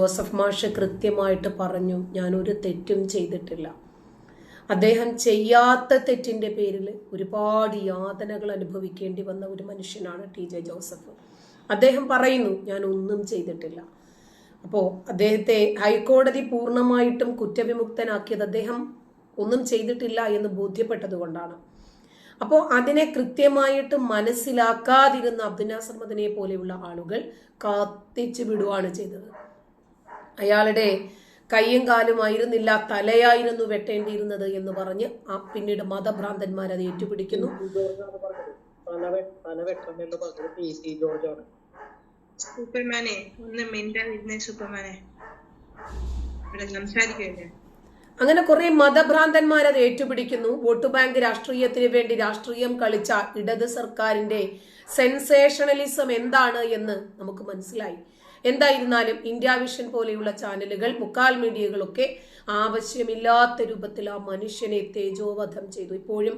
Joseph മാഷ് കൃത്യമായിട്ട് പറഞ്ഞു ഞാൻ ഒരു തെറ്റും ചെയ്തിട്ടില്ല. അദ്ദേഹം ചെയ്യാത്ത തെറ്റിന്റെ പേരിൽ ഒരുപാട് യാതനകൾ അനുഭവിക്കേണ്ടി വന്ന ഒരു മനുഷ്യനാണ് ടി. ജെ. ജോസഫ്. അദ്ദേഹം പറയുന്നു ഞാൻ ഒന്നും ചെയ്തിട്ടില്ല. അപ്പോൾ അദ്ദേഹത്തെ ഹൈക്കോടതി പൂർണമായിട്ടും കുറ്റവിമുക്തനാക്കിയത് അദ്ദേഹം ഒന്നും ചെയ്തിട്ടില്ല എന്ന് ബോധ്യപ്പെട്ടതുകൊണ്ടാണ്. അപ്പോൾ അതിനെ കൃത്യമായിട്ട് മനസ്സിലാക്കാതിരുന്ന അബ്ദുൽ പോലെയുള്ള ആളുകൾ കാത്തിച്ചു വിടുകയാണ് ചെയ്തത്. അയാളുടെ കൈയും കാലുമായിരുന്നില്ല തലയായിരുന്നു വെട്ടേണ്ടിയിരുന്നത് എന്ന് പറഞ്ഞ് ആ പിന്നീട് മതഭ്രാന്തന്മാർ അത് ഏറ്റുപിടിക്കുന്നു. സൂപ്പർമാനെ ഒന്ന് മിണ്ടാതിരുന്നേ സൂപ്പർമാനെ. ഇവിടെ സംസാരിക്കല്ലേ അങ്ങനെ കുറെ മതഭ്രാന്തന്മാർ അത് ഏറ്റുപിടിക്കുന്നു. വോട്ട് ബാങ്ക് രാഷ്ട്രീയത്തിന് വേണ്ടി രാഷ്ട്രീയം കളിച്ച ഇടത് സർക്കാരിന്റെ സെൻസേഷണലിസം എന്താണ് എന്ന് നമുക്ക് മനസ്സിലായി. എന്തായിരുന്നാലും ഇന്ത്യ വിഷൻ പോലെയുള്ള ചാനലുകൾ മുക്കാൽ മീഡിയകളൊക്കെ ആവശ്യമില്ലാത്ത രൂപത്തിൽ ആ മനുഷ്യനെ തേജോവധം ചെയ്തു. ഇപ്പോഴും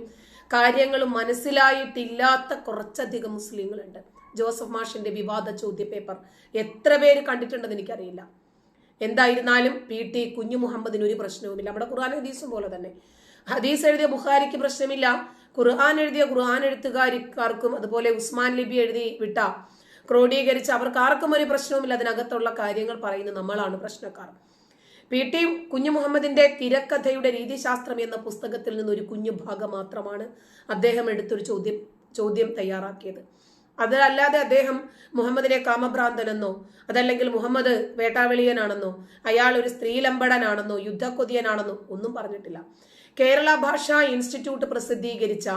കാര്യങ്ങൾ മനസ്സിലായിട്ടില്ലാത്ത കുറച്ചധികം മുസ്ലിങ്ങളുണ്ട്. ജോസഫ് മാഷിന്റെ വിവാദ ചോദ്യ പേപ്പർ എത്ര പേര് കണ്ടിട്ടുണ്ടെന്ന് എനിക്കറിയില്ല. എന്തായിരുന്നാലും പി ടി കുഞ്ഞു മുഹമ്മദിന് ഒരു പ്രശ്നവുമില്ല. നമ്മുടെ ഖുർആൻ ഹദീസും പോലെ തന്നെ. ഹദീസ് എഴുതിയ ബുഖാരിക്ക് പ്രശ്നമില്ല. ഖുർആൻ എഴുതിയ ഖുർആൻ എഴുത്തുകാർക്കും അതുപോലെ ഉസ്മാൻ ലിബി എഴുതി വിട്ട ക്രോഡീകരിച്ച അവർക്ക് ആർക്കും ഒരു പ്രശ്നവുമില്ല. അതിനകത്തുള്ള കാര്യങ്ങൾ പറയുന്ന നമ്മളാണ് പ്രശ്നക്കാർ. പി. ടി. കുഞ്ഞു മുഹമ്മദിന്റെ തിരക്കഥയുടെ രീതിശാസ്ത്രം എന്ന പുസ്തകത്തിൽ നിന്ന് ഒരു കുഞ്ഞു ഭാഗം മാത്രമാണ് അദ്ദേഹം എടുത്തൊരു ചോദ്യം ചോദ്യം തയ്യാറാക്കിയത്. അതല്ലാതെ അദ്ദേഹം മുഹമ്മദിനെ കാമഭ്രാന്തനെന്നോ അതല്ലെങ്കിൽ മുഹമ്മദ് വേട്ടാവെളിയനാണെന്നോ അയാൾ ഒരു സ്ത്രീലമ്പടനാണെന്നോ യുദ്ധക്കൊതിയനാണെന്നോ ഒന്നും പറഞ്ഞിട്ടില്ല. കേരള ഭാഷാ ഇൻസ്റ്റിറ്റ്യൂട്ട് പ്രസിദ്ധീകരിച്ച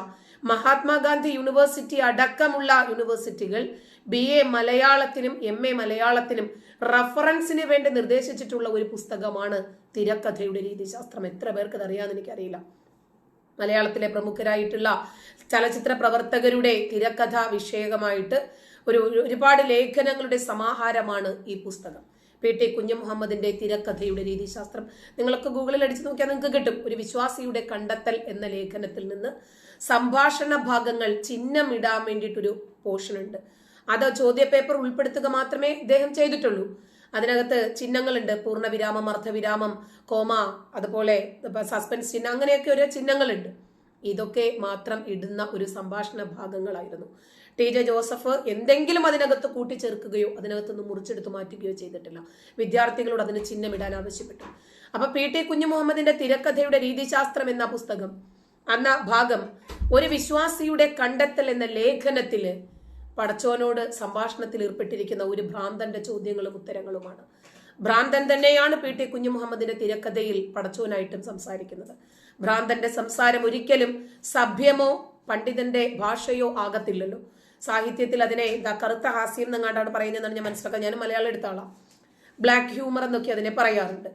മഹാത്മാഗാന്ധി യൂണിവേഴ്സിറ്റി അടക്കമുള്ള യൂണിവേഴ്സിറ്റികൾ ബി എ മലയാളത്തിനും എം എ മലയാളത്തിനും റഫറൻസിന് വേണ്ടി നിർദ്ദേശിച്ചിട്ടുള്ള ഒരു പുസ്തകമാണ് തിരക്കഥയുടെ രീതിശാസ്ത്രം എത്ര പേർക്ക് അത് അറിയാമെന്ന് എനിക്കറിയില്ല. മലയാളത്തിലെ പ്രമുഖരായിട്ടുള്ള ചലച്ചിത്ര പ്രവർത്തകരുടെ തിരക്കഥ വിഷയകമായിട്ട് ഒരു- ഒരുപാട് ലേഖനങ്ങളുടെ സമാഹാരമാണ് ഈ പുസ്തകം. പി ടി കുഞ്ഞു മുഹമ്മദിന്റെ തിരക്കഥയുടെ രീതിശാസ്ത്രം. നിങ്ങളൊക്കെ ഗൂഗിളിൽ അടിച്ചു നോക്കിയാൽ നിങ്ങൾക്ക് കിട്ടും. ഒരു വിശ്വാസിയുടെ കണ്ടെത്തൽ എന്ന ലേഖനത്തിൽ നിന്ന് സംഭാഷണ ഭാഗങ്ങൾ ചിഹ്നമിടാൻ വേണ്ടിയിട്ടൊരു പോർഷൻ ഉണ്ട്. അത് ചോദ്യപേപ്പർ ഉൾപ്പെടുത്തുക മാത്രമേ ഇദ്ദേഹം ചെയ്തിട്ടുള്ളൂ. അതിനകത്ത് ചിഹ്നങ്ങളുണ്ട്. പൂർണവിരാമം അർദ്ധവിരാമം കോമ അതുപോലെ സസ്പെൻസ് ചിഹ്നം അങ്ങനെയൊക്കെ ഓരോ ചിഹ്നങ്ങളുണ്ട്. ഇതൊക്കെ മാത്രം ഇടുന്ന ഒരു സംഭാഷണ ഭാഗങ്ങളായിരുന്നു. ടി ജെ ജോസഫ് എന്തെങ്കിലും അതിനകത്ത് കൂട്ടിച്ചേർക്കുകയോ അതിനകത്തുനിന്ന് മുറിച്ചെടുത്ത് മാറ്റുകയോ ചെയ്തിട്ടില്ല. വിദ്യാർത്ഥികളോട് അതിന് ചിഹ്നമിടാൻ ആവശ്യപ്പെട്ടു. അപ്പൊ പി ടി കുഞ്ഞു മുഹമ്മദിന്റെ തിരക്കഥയുടെ രീതിശാസ്ത്രം എന്ന പുസ്തകം എന്ന ഭാഗം ഒരു വിശ്വാസിയുടെ കണ്ടെത്തൽ എന്ന ലേഖനത്തിൽ പടച്ചോനോട് സംഭാഷണത്തിൽ ഏർപ്പെട്ടിരിക്കുന്ന ഒരു ഭ്രാന്തന്റെ ചോദ്യങ്ങളും ഉത്തരങ്ങളുമാണ്. ഭ്രാന്തൻ തന്നെയാണ് പി ടി കുഞ്ഞു മുഹമ്മദിന്റെ തിരക്കഥയിൽ പടച്ചോനായിട്ടും സംസാരിക്കുന്നത്. ഭ്രാന്തന്റെ സംസാരം ഒരിക്കലും സഭ്യമോ പണ്ഡിതന്റെ ഭാഷയോ ആകത്തില്ലല്ലോ. സാഹിത്യത്തിൽ അതിനെ എന്താ കറുത്ത ഹാസ്യം എന്നങ്ങാണ്ടാണ് പറയുന്നതെന്നാണ് ഞാൻ മനസ്സിലാക്കാൻ ഞാൻ മലയാളം എടുത്താളാം ബ്ലാക്ക് ഹ്യൂമർ എന്നൊക്കെ അതിനെ പറയാറുണ്ട്.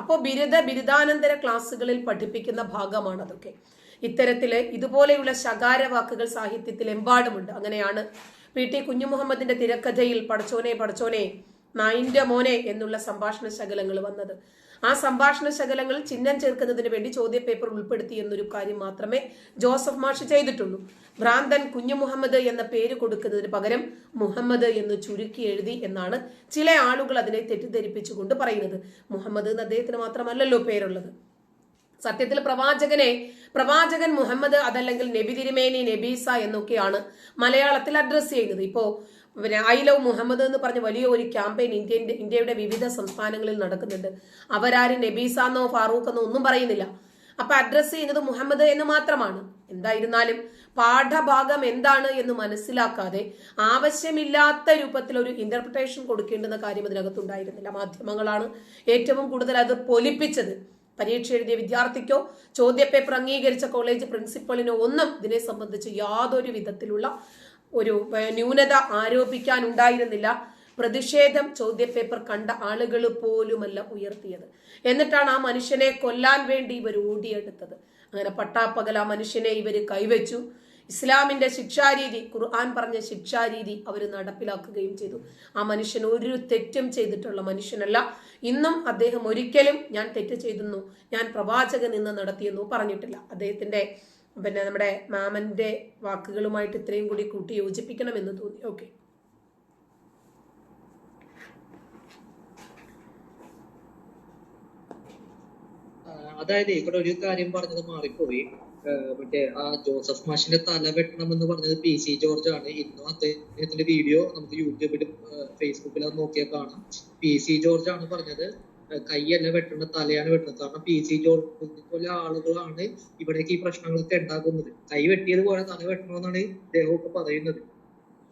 അപ്പോൾ ബിരുദ ബിരുദാനന്തര ക്ലാസ്സുകളിൽ പഠിപ്പിക്കുന്ന ഭാഗമാണ് അതൊക്കെ ഇത്തരത്തിൽ ഇതുപോലെയുള്ള ശകാര വാക്കുകൾ സാഹിത്യത്തിൽ എമ്പാടുമുണ്ട്. അങ്ങനെയാണ് പി ടി കുഞ്ഞുമുഹമ്മദിന്റെ തിരക്കഥയിൽ പടച്ചോനെ പടച്ചോനെ നായിന്റെ മോനെ എന്നുള്ള സംഭാഷണ ശകലങ്ങൾ വന്നത്. ആ സംഭാഷണ ശകലങ്ങൾ ചിഹ്നം ചേർക്കുന്നതിന് വേണ്ടി ചോദ്യപേപ്പർ ഉൾപ്പെടുത്തി എന്നൊരു കാര്യം മാത്രമേ ജോസഫ് മാഷ് ചെയ്തിട്ടുള്ളൂ. ഭ്രാന്തൻ കുഞ്ഞു മുഹമ്മദ് എന്ന പേര് കൊടുക്കുന്നതിന് പകരം മുഹമ്മദ് എന്ന് ചുരുക്കി എഴുതി എന്നാണ് ചില ആളുകൾ അതിനെ തെറ്റിദ്ധരിപ്പിച്ചുകൊണ്ട് പറയുന്നത്. മുഹമ്മദ് എന്ന് അദ്ദേഹത്തിന് മാത്രമല്ലല്ലോ പേരുള്ളത്. സത്യത്തിൽ പ്രവാചകനെ പ്രവാചകൻ മുഹമ്മദ് അതല്ലെങ്കിൽ നബി തിരുമേനി നബീസ എന്നൊക്കെയാണ് മലയാളത്തിൽ അഡ്രസ്സ് ചെയ്യുന്നത്. ഇപ്പോ പിന്നെ ഐ ലവ് മുഹമ്മദ് എന്ന് പറഞ്ഞ വലിയ ഒരു ക്യാമ്പയിൻ ഇന്ത്യന്റെ ഇന്ത്യയുടെ വിവിധ സംസ്ഥാനങ്ങളിൽ നടക്കുന്നുണ്ട്. അവരാരും നബീസ എന്നോ ഫാറൂഖ് എന്നോ ഒന്നും പറയുന്നില്ല. അപ്പൊ അഡ്രസ്സ് ചെയ്യുന്നത് മുഹമ്മദ് എന്ന് മാത്രമാണ്. എന്തായിരുന്നാലും പാഠഭാഗം എന്താണ് എന്ന് മനസ്സിലാക്കാതെ ആവശ്യമില്ലാത്ത രൂപത്തിൽ ഒരു ഇന്റർപ്രിട്ടേഷൻ കൊടുക്കേണ്ടുന്ന കാര്യം ഇതിനകത്തുണ്ടായിരുന്നില്ല മാധ്യമങ്ങളാണ് ഏറ്റവും കൂടുതൽ അത് പൊലിപ്പിച്ചത്. പരീക്ഷ എഴുതിയ വിദ്യാർത്ഥിക്കോ ചോദ്യപേപ്പർ അംഗീകരിച്ച കോളേജ് പ്രിൻസിപ്പളിനോ ഒന്നും ഇതിനെ സംബന്ധിച്ച് യാതൊരു വിധത്തിലുള്ള ഒരു ന്യൂനത ആരോപിക്കാൻ ഉണ്ടായിരുന്നില്ല പ്രതിഷേധം ചോദ്യപേപ്പർ കണ്ട ആളുകൾ പോലുമല്ല ഉയർത്തിയത്. എന്നിട്ടാണ് ആ മനുഷ്യനെ കൊല്ലാൻ വേണ്ടി ഇവർ ഓടിയെടുത്തത്. അങ്ങനെ പട്ടാപ്പകൽ ആ മനുഷ്യനെ ഇവർ കൈവച്ചു. ഇസ്ലാമിന്റെ ശിക്ഷാരീതി ഖുർആൻ പറഞ്ഞ ശിക്ഷാരീതി അവർ നടപ്പിലാക്കുകയും ചെയ്തു. ആ മനുഷ്യൻ ഒരു തെറ്റും ചെയ്തിട്ടുള്ള മനുഷ്യനല്ല. ഇന്നും അദ്ദേഹം ഒരിക്കലും ഞാൻ തെറ്റ് ചെയ്തെന്നു ഞാൻ പ്രവാചകൻ നിന്ന് നടത്തിയെന്നു പറഞ്ഞിട്ടില്ല. അദ്ദേഹത്തിന്റെ പിന്നെ നമ്മുടെ മാമന്റെ വാക്കുകളുമായിട്ട് ഇത്രയും കൂടി കൂട്ടി യോജിപ്പിക്കണമെന്ന് തോന്നി. ഓക്കെ അതായത് ഇവിടെ ഒരു കാര്യം പറഞ്ഞത് മാറിപ്പോയി. മറ്റേ ആ ജോസഫ് മാഷിന്റെ തല വെട്ടണമെന്ന് പറഞ്ഞത് പി സി ജോർജ് ആണ് ഇന്നും അദ്ദേഹത്തിന്റെ വീഡിയോ നമുക്ക് യൂട്യൂബിലും ഫേസ്ബുക്കിലും നോക്കിയാൽ കാണാം. പി സി ജോർജ് ആണ് പറഞ്ഞത് കൈയല്ല വെട്ടുന്നത് തലയാണ് വെട്ടുന്നത് കാരണം പി സി ജോർജ് പോലെ ആളുകളാണ് ഇവിടേക്ക് ഈ പ്രശ്നങ്ങളൊക്കെ ഉണ്ടാക്കുന്നത്. കൈ വെട്ടിയത് പോലെ തല വെട്ടണമെന്നാണ് ഇദ്ദേഹമൊക്കെ പറയുന്നത്.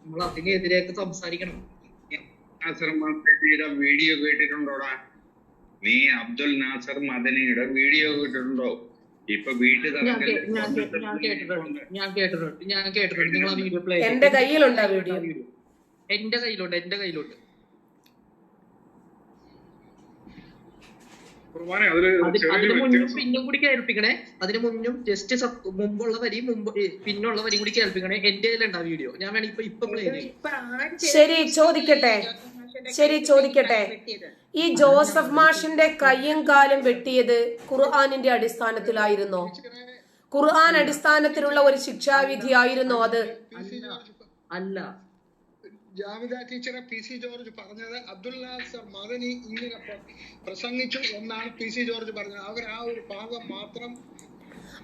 നമ്മൾ അതിനെതിരെയൊക്കെ സംസാരിക്കണം. നാസർ വീഡിയോ കേട്ടിട്ടുണ്ടോടാ? നീ അബ്ദുൽ നാസർ മദനിയുടെ വീഡിയോ കേട്ടിട്ടുണ്ടോ? ഇപ്പൊ വീട്ടിൽ ഞാൻ ഞാൻ കേ- ഞാൻ കേട്ടിട്ടുണ്ട്. ഞാൻ കേട്ടിട്ടുണ്ട്. നിങ്ങൾ ആ വീഡിയോ പ്ലേ എന്റെ കയ്യിലുണ്ട് എന്റെ കയ്യിലുണ്ട് എന്റെ കയ്യിലുണ്ട്. അതിന് മുന്നും പിന്നും കൂടി കേൾപ്പിക്കണേ. അതിന് മുന്നും ജസ്റ്റ് മുമ്പുള്ള വരി മുമ്പ് പിന്നുള്ള വരി കൂടി കേൾപ്പിക്കണേ. എന്റെ കയ്യിലുണ്ട് ആ വീഡിയോ ഞാൻ വേണേ ഇപ്പൊ ഇപ്പൊ പ്ലേ ശരി ചോദിക്കട്ടെ. ശരി ചോദിക്കട്ടെ. ഈ ജോസഫ് മാഷിന്റെ കയ്യും കാലും വെട്ടിയത് ഖുർആാനിന്റെ അടിസ്ഥാനത്തിലായിരുന്നോ? ഖുർആൻ അടിസ്ഥാനത്തിലുള്ള ഒരു ശിക്ഷാവിധി ആയിരുന്നോ അത്? അല്ല. ജാമിദ ടീച്ചറെ പി സി ജോർജ് പറഞ്ഞത് അബ്ദുൽ നാസർ മദനി ഇങ്ങനെ പ്ര- പ്രസംഗിച്ചു എന്നാണ് പി സി ജോർജ് പറഞ്ഞത്. അവർ ആ ഒരു ഭാഗം മാത്രം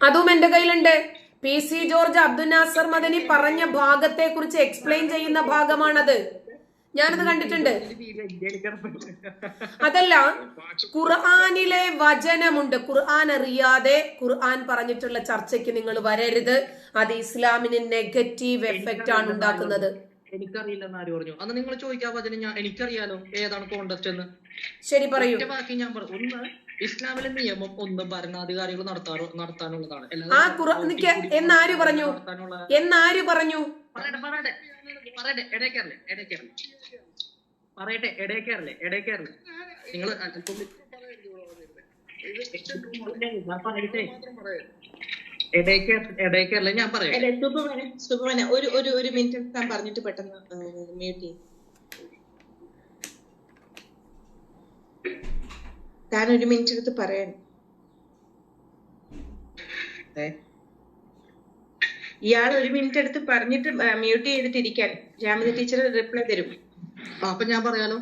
അതും എന്റെ കയ്യിലുണ്ട്. P C George Abdul Nasar Madani പറഞ്ഞ ഭാഗത്തെ കുറിച്ച് എക്സ്പ്ലെയിൻ ചെയ്യുന്ന ഭാഗമാണത്. ഞാനത് കണ്ടിട്ടുണ്ട്. അതല്ല ഖുർആാനിലെ വചനമുണ്ട്. ഖുർആൻ അറിയാതെ ഖുർആൻ പറഞ്ഞിട്ടുള്ള ചർച്ചയ്ക്ക് നിങ്ങൾ വരരുത്. അത് ഇസ്ലാമിന് നെഗറ്റീവ് എഫക്റ്റ് ആണ് ഉണ്ടാക്കുന്നത്. എനിക്കറിയില്ലെന്ന് ആര് പറഞ്ഞു? അന്ന് നിങ്ങൾ ചോദിക്കാൻ വചനം ഞാൻ എനിക്കറിയാലോ ഏതാണ് കോണ്ടസ്റ്റ് എന്ന്? ശരി പറയൂ. ബാക്കി ഞാൻ പറഞ്ഞു ഒന്ന് ഇസ്ലാമിലെ നിയമം ഒന്ന് ഭരണാധികാരികൾ നടത്താറോ നടത്താനുള്ളതാണ്. ആ ഖുർആൻ നിക്ക് എന്നാര് പറഞ്ഞു? എന്നാര് പറഞ്ഞു? പറയട്ടെ പറയട്ടെ ഇടയ്ക്കാറില്ലേ ഇടയ്ക്കറില്ലേ ഇടയ്ക്കറില്ലേ? പറയട്ടെ ഇടയ്ക്കാറില്ലേ ഇടയ്ക്കാറില്ലേ? നിങ്ങൾ ഞാൻ പറയട്ടെ. മാത്രം പറയരുത് ഇടയ്ക്ക് ഇടയ്ക്കറില്ലേ ഞാൻ പറയാം? സുബമനെ ഒരു ഒരു ഒരു മിനിറ്റ് താൻ പറഞ്ഞിട്ട് പെട്ടെന്ന് മ്യൂട്ട് ചെയ്യും. താൻ ഒരു മിനിറ്റ് എടുത്ത് പറയാൻ? ഇയാൾ ഒരു മിനിറ്റ് എടുത്ത് പറഞ്ഞിട്ട് മ്യൂട്ട് ചെയ്തിട്ടിരിക്കാൻ. ജാമിത ടീച്ചർ റിപ്ലൈ തരും. അപ്പൊ ഞാൻ പറയാലോ?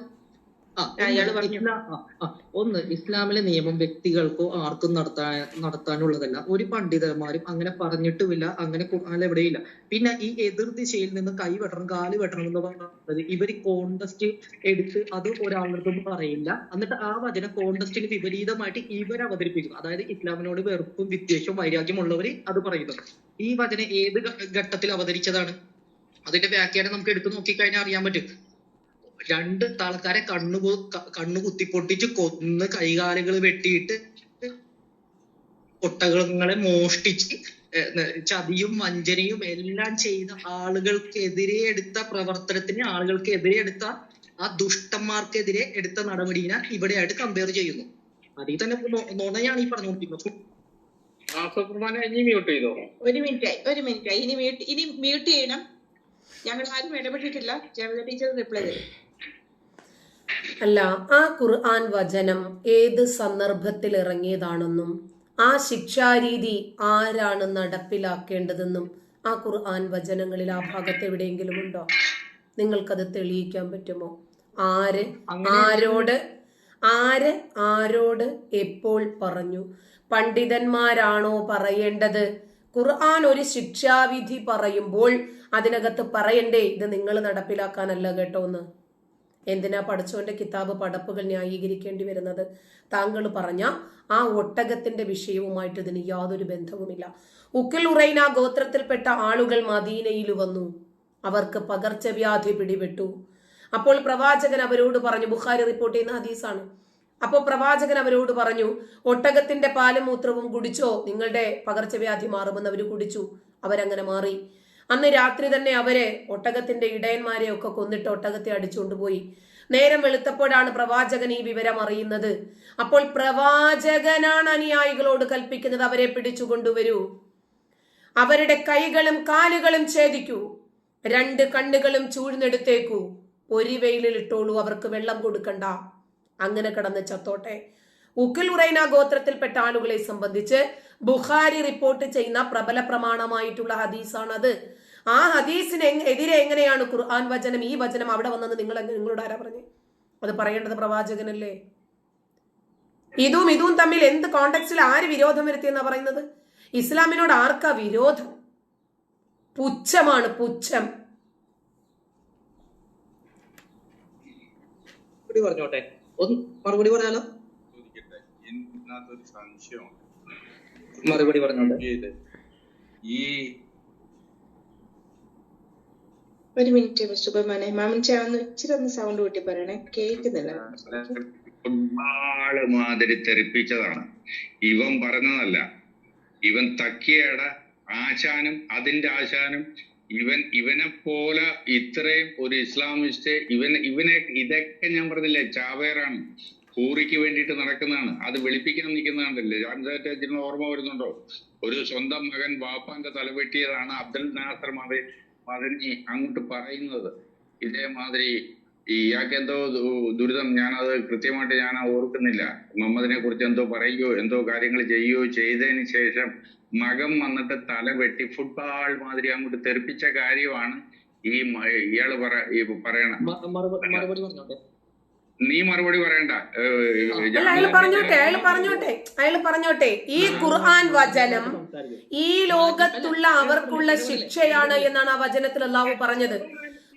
ഒന്ന് ഇസ്ലാമിലെ നിയമം വ്യക്തികൾക്കോ ആർക്കും നടത്താൻ നടത്താനുള്ളതല്ല. ഒരു പണ്ഡിതന്മാരും അങ്ങനെ പറഞ്ഞിട്ടുമില്ല അങ്ങനെ എവിടെയില്ല. പിന്നെ ഈ എതിർ ദിശയിൽ നിന്ന് കൈ വെട്ടണം കാൽ വെട്ടണം എന്ന് പറയുന്നത് ഇവർ കോണ്ടസ്റ്റ് എടുത്ത് അത് ഒരാളുടെ പറയില്ല. എന്നിട്ട് ആ വചന കോണ്ടസ്റ്റിന് വിപരീതമായിട്ട് ഇവർ അവതരിപ്പിക്കും. അതായത് ഇസ്ലാമിനോട് വെറുപ്പും വിദ്വേഷവും വൈരാഗ്യമുള്ളവർ അത് പറയുന്നു ഈ വചന ഏത് ഘട്ടത്തിൽ അവതരിച്ചതാണ്? അതിന്റെ വ്യാഖ്യാനം നമുക്ക് എടുത്തു നോക്കിക്കഴിഞ്ഞാൽ അറിയാൻ പറ്റും. രണ്ട് ആൾക്കാരെ കണ്ണു കണ്ണു കുത്തിപ്പൊട്ടിച്ച് കൊന്ന് കൈകാലുകൾ വെട്ടിയിട്ട് ഒട്ടകങ്ങളെ മോഷ്ടിച്ച് ചതിയും വഞ്ചനയും എല്ലാം ചെയ്ത ആളുകൾക്കെതിരെ എടുത്ത പ്രവർത്തനത്തിന് ആളുകൾക്കെതിരെ എടുത്ത ആ ദുഷ്ടന്മാർക്കെതിരെ എടുത്ത നടപടിനെ ഇവിടെയായിട്ട് കമ്പയർ ചെയ്യുന്നു. അതിൽ തന്നെ നുണയാണ് ഈ പറഞ്ഞുകൊണ്ടിരിക്കുന്നത് ഒരു മിനിറ്റ് ആയി ഒരു മിനിറ്റ് ആയി. ഇനി മ്യൂട്ട് ഇനി മ്യൂട്ട് ചെയ്യണം. ഞങ്ങൾ ആരും ഇടപെട്ടിട്ടില്ല. ജനത ടീച്ചർ റിപ്ലൈ തരും. അല്ല ആ ഖുർആൻ വചനം ഏത് സന്ദർഭത്തിൽ ഇറങ്ങിയതാണെന്നും ആ ശിക്ഷാരീതി ആരാണ് നടപ്പിലാക്കേണ്ടതെന്നും ആ ഖുർആൻ വചനങ്ങളിൽ ആ ഭാഗത്ത് എവിടെയെങ്കിലും ഉണ്ടോ? നിങ്ങൾക്കത് തെളിയിക്കാൻ പറ്റുമോ? ആര് ആരോട്? ആര് ആരോട് എപ്പോൾ പറഞ്ഞു? പണ്ഡിതന്മാരാണോ പറയേണ്ടത്? ഖുർആൻ ഒരു ശിക്ഷാവിധി പറയുമ്പോൾ അതിനകത്ത് പറയണ്ടേ ഇത് നിങ്ങൾ നടപ്പിലാക്കാനല്ല കേട്ടോ എന്ന്? എന്തിനാ പഠിച്ചോന്റെ കിതാബ് പടപ്പുകൾ ന്യായീകരിക്കേണ്ടി വരുന്നത്? താങ്കൾ പറഞ്ഞ ആ ഒട്ടകത്തിന്റെ വിഷയവുമായിട്ട് ഇതിന് യാതൊരു ബന്ധവുമില്ല. ഉക്കിൽ ഉറൈന ഗോത്രത്തിൽപ്പെട്ട ആളുകൾ മദീനയിൽ വന്നു. അവർക്ക് പകർച്ചവ്യാധി പിടിപെട്ടു. അപ്പോൾ പ്രവാചകൻ അവരോട് പറഞ്ഞു ബുഖാരി റിപ്പോർട്ട് ചെയ്യുന്ന ഹദീസാണ്. അപ്പോൾ പ്രവാചകൻ അവരോട് പറഞ്ഞു ഒട്ടകത്തിന്റെ പാലും മൂത്രവും കുടിച്ചോ? നിങ്ങളുടെ പകർച്ചവ്യാധി മാറുമെന്ന് അവർ കുടിച്ചു. അവരങ്ങനെ മാറി. അന്ന് രാത്രി തന്നെ അവരെ ഒട്ടകത്തിന്റെ ഇടയന്മാരെ ഒക്കെ കൊന്നിട്ട് ഒട്ടകത്തെ അടിച്ചുകൊണ്ടുപോയി നേരം വെളുത്തപ്പോഴാണ് പ്രവാചകൻ ഈ വിവരം അറിയുന്നത്. അപ്പോൾ പ്രവാചകനാണ് അനുയായികളോട് കൽപ്പിക്കുന്നത്. അവരെ പിടിച്ചുകൊണ്ടുവരൂ അവരുടെ കൈകളും കാലുകളും ഛേദിക്കൂ. രണ്ട് കണ്ണുകളും ചൂഴ്ന്നെടുത്തേക്കൂ. പൊരിവെയിലിൽ ഇട്ടോളൂ. അവർക്ക് വെള്ളം കൊടുക്കണ്ട. അങ്ങനെ കിടന്ന് ചത്തോട്ടെ. ഉക്കിൽ ഉറൈന ഗോത്രത്തിൽപ്പെട്ട ആളുകളെ സംബന്ധിച്ച് ബുഖാരി റിപ്പോർട്ട് ചെയ്യുന്ന പ്രബല പ്രമാണമായിട്ടുള്ള ഹദീസാണത്. ആ ഹദീസിന് എതിരെ എങ്ങനെയാണ് ഖുർആൻ വചനം ഈ വചനം അവിടെ വന്നത് നിങ്ങൾ നിങ്ങളുടെ ആരാ പറഞ്ഞു? അത് പറയേണ്ടത് പ്രവാചകനല്ലേ? ഇതും ഇതും തമ്മിൽ എന്ത് കോണ്ടക്സ്റ്റിൽ ആര് വിരോധം വരുത്തിയെന്നാ പറയുന്നത്? ഇസ്ലാമിനോട് ആർക്കാ വിരോധം? പുച്ഛമാണ് പുച്ഛം. പറഞ്ഞോട്ടെ. ഒന്ന് മറുപടി പറയാലോ സംശയമുണ്ട്. മറുപടി പറഞ്ഞോണ്ട്. ഈ ഒരു മിനിറ്റ് സുബ്രഹ്മണ്യ മാമൻ ചായ ഒന്ന് ഇച്ചിരി ഒന്ന് സൗണ്ട് കൂട്ടി പറയണേ. കേൾക്കുന്നില്ല. ഒരുപാട് മാതിരി തെറിപ്പിച്ചതാണ്. ഇവൻ പറഞ്ഞതല്ല. ഇവൻ തക്കിയട ആശാനും അതിന്റെ ആശാനും ഇവൻ ഇവനെ പോലെ ഇത്രയും ഒരു ഇസ്ലാമിസ്റ്റ് ഇവൻ ഇവനെ ഇതൊക്കെ ഞാൻ പറഞ്ഞില്ലേ ചാവേറാണ്. കൂറിക്ക് വേണ്ടിയിട്ട് നടക്കുന്നതാണ്. അത് വെളുപ്പിക്കാൻ നിൽക്കുന്നതാണല്ലേ? ജാൻസാറ്റിന് ഓർമ്മ വരുന്നുണ്ടോ? ഒരു സ്വന്തം മകൻ ബാപ്പാന്റെ തലവെട്ടിയതാണ് അബ്ദുൽ നാസർ മതി മദനി അങ്ങോട്ട് പറയുന്നത്. ഇതേമാതിരി ഇയാൾക്ക് എന്തോ ദുരിതം. ഞാനത് കൃത്യമായിട്ട് ഞാൻ ഓർക്കുന്നില്ല. മുഹമ്മദിനെ കുറിച്ച് എന്തോ പറയുകയോ എന്തോ കാര്യങ്ങൾ ചെയ്യുകയോ ചെയ്തതിന് ശേഷം മകം വന്നിട്ട് തല വെട്ടി ഫുട്ബോൾ മാതിരി അങ്ങോട്ട് തെറിപ്പിച്ച കാര്യമാണ് ഈ ഇയാൾ പറ പറയണ നീ മറുപടി പറയണ്ട. അയാൾ പറഞ്ഞോട്ടെ അയാൾ പറഞ്ഞോട്ടെ അയാൾ പറഞ്ഞോട്ടെ. ഈ ഖുർആൻ വചനം ഈ ലോകത്തുള്ള അവർക്കുള്ള ശിക്ഷയാണ് എന്നാണ് ആ വചനത്തിൽ അള്ളാഹു പറഞ്ഞത്.